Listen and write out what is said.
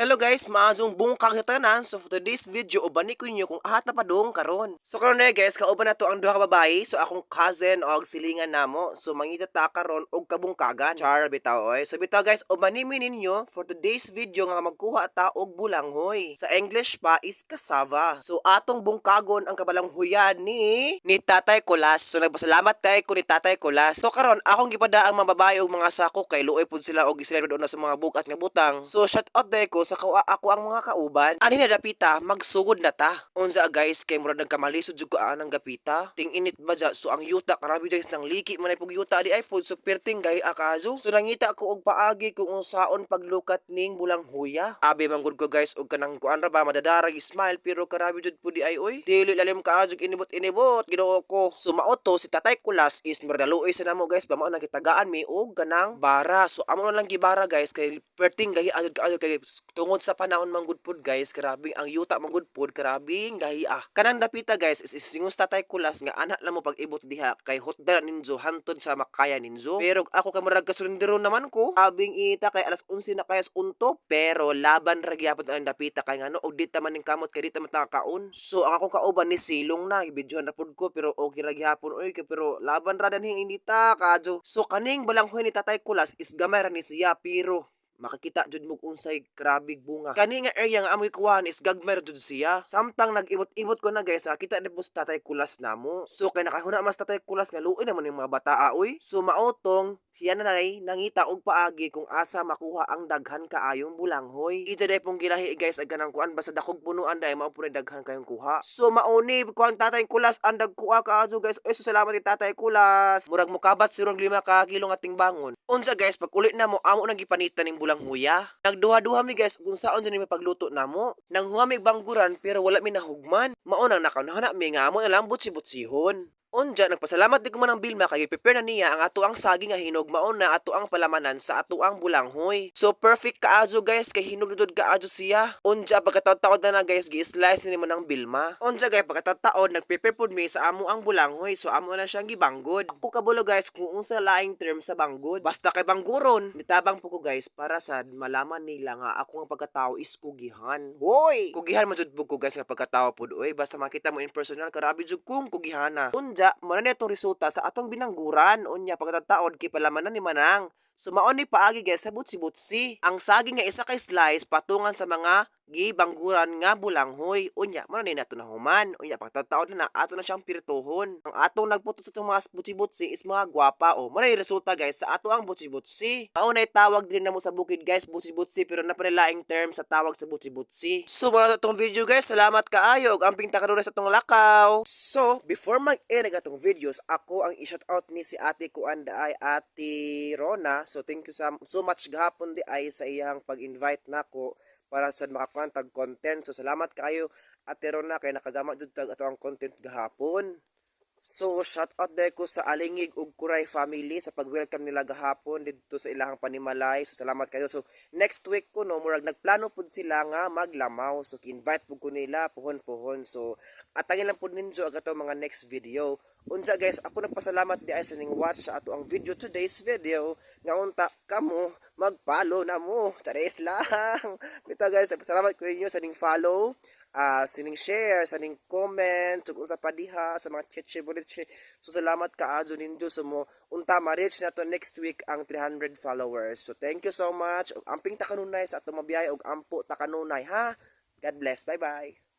Hello guys, maazong bungkag sa tanan. So for today's video, ubani ko ninyo kung ahat na padung karon. So karon na guys, kauban na to ang duha ka babae. So akong cousin og silingan namo. So mangita ta karon og kabungkagan. Char bitaw oy. So bitaw guys, ubani mi ninyo for today's video nga magkuha ta og bulanghoy. Sa English pa is cassava. So atong bungkagon ang kabalanghoyan ni ni Tatay Kulas. So nagpasalamat tay ko ni Tatay Kulas. So karon akong gipada ang mga babae og mga sako kay luoy pud sila og sila na sa mga bugat nga butang. So shout out day ko sa kawa ako ang mga kauban. Ani na dapita magsugod na ta. Unsa guys kay murag nagkamalisod jud ko ang gapita. Ting init ba dya? So ang yuta karabi guys nang liki man pug yuta di ay pud so perting gay akazo. So nangita ko og paagi kung unsaon paglukat ning bulang huya. Abi manggod ko guys og kanang kuan ra ba madadarag smile pero karabi jud pud di ay oy. Dili lalim kaadyo inibot inibot Ginoo ko. Sumao to si Tatay Kulas is murdaluoy sa namo guys bamao na kitagaan mi og kanang bara. So amo lang gibara guys kay perting gay adyo kaadyo kay tungod sa panahon manggod pod guys grabe ang yuta manggod pod grabe gahi ah. Kanang dapita guys is isingos Tatay Kulas nga anak lang mo pag ibot diha kay hotdara ninjo hantod sa makaya ninjo. Pero ako kay murag kasulindero naman ko. Abing ita kay alas 11 na kayas unto pero laban ra gyapon ang dapita kay ngano og dita man ning kamot kay dita man nakakaon. So ang akong kauban ni silong na ibidyohan na pod ko pero okay ra gyapon oy kay pero laban ra danhing indita kadyo. So kaning balanghoy ni Tatay Kulas is gamay ra ni siya pero makakita jud mo unsay grabig bunga. Kani nga area nga amoy kuwan is gagmer jud siya. Samtang nag-ibot-ibot ko na guys, kita ni bus tatay kulas namo. So kay nakahuna mas tatay kulas nga luoy naman yung mga bataa oy. So maotong siya na nanay nangita og paagi kung asa makuha ang daghan kaayong bulanghoy. Ija day pong gilahi guys ag kanang kuan basta dakog punuan day mao pud daghan kayong kuha. So mauni kuan tatay kulas ang dagkuha kaazo guys. Ay so salamat ni tatay kulas. Murag mukabat sirong lima ka kilo nga tingbangon. Unsa guys pag ulit na mo amo nang gipanitan ning bulang huya. Nagduha-duha mi guys kung saon dyan mi pagluto namo. Nang huwa mi bangguran pero wala mi nahugman. Mao nang nakanahana mi nga amo lang butsi-butsihon. Unja nagpasalamat di ko man ang Bilma kay prepare na niya ang ato ang saging nga hinog maon na ato ang palamanan sa ato ang bulanghoy. So perfect kaazo guys kay hinog dud kaazo siya. Unja pagkataon-taon na na guys gi-slice ni mo ng Bilma. Unja guys pagkataon nagprepare pud mi sa amo ang bulanghoy so amo na siyang gibanggod. Ako kabulo guys kung unsa laing term sa banggod. Basta kay bangguron nitabang po ko guys para sa malaman nila nga ako ang pagkatao is kugihan. Hoy! Kugihan man jud ko guys nga pagkatao pud oy basta makita mo in personal karabi jud kung kugihana. Unja mo na itong resulta sa atong binangguran unya pagkataon kay palamanan ni manang. Sumaon ni paagi guys sa butsi-butsi. Ang saging nga isa kay slice patungan sa mga gibangguran nga bulanghoy. Unya, na nato na human. Unya, pagtataon na ato na siyang pirituhon. Ang atong nagputo sa mga butsi-butsi is mga gwapa. O, na yung resulta guys sa ato ang butsi-butsi. Mao na tawag din na mo sa bukid guys, butsi-butsi pero napanilaing term sa tawag sa butsi-butsi. So, mga itong video guys, salamat kaayo. og Amping takaruna sa itong lakaw. So, before mag-end atong videos, ako ang i-shout out ni si ate ko anda ay ate Rona. So, thank you so, much gahapon di ay sa iyang pag-invite nako para sa makakuan tag content. So salamat kayo Ate Rona kay nakagama jud tag ato ang content gahapon. So shout out day ko sa Alingig ug Kuray family sa pag-welcome nila gahapon dito sa ilahang panimalay. So salamat kayo. So next week ko no murag nagplano pud sila nga maglamaw. So invite pud ko nila puhon-puhon. So atangin lang pud ninyo aga mga next video. Unsa guys, ako nagpasalamat di ay sa ning watch sa ato ang video today's video. Nga unta kamo mag-follow na mo. Charis lang. Bitaw guys, salamat ko ninyo sa ning follow ah sining share, sa ning comment, tugod sa padiha, sa mga cheche buliche. So salamat kaadyo ninyo sa mo unta ma-reach na to next week ang 300 followers. So thank you so much. Ug amping takanunay sa ato mabiyahe og ampo takanunay ha. God bless. Bye-bye.